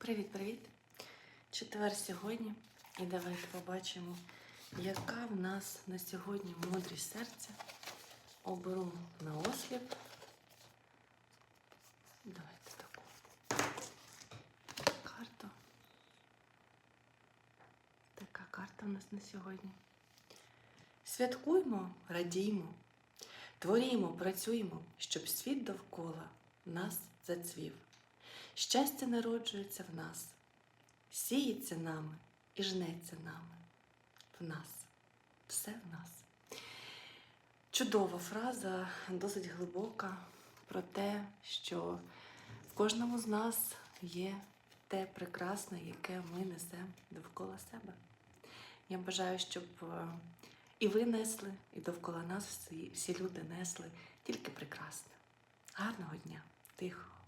Привіт-привіт! Четвер сьогодні. І давайте побачимо, яка в нас на сьогодні мудрість серця. Оберу на осліп. Давайте таку карту. Така карта у нас на сьогодні. Святкуймо, радіймо, творімо, працюємо, щоб світ довкола нас зацвів. Щастя народжується в нас, сіється нами і жнеться нами. В нас. Все в нас. Чудова фраза, досить глибока про те, що в кожному з нас є те прекрасне, яке ми несемо довкола себе. Я бажаю, щоб е, і ви несли, і довкола нас всі, всі люди несли тільки прекрасне. Гарного дня, тихого.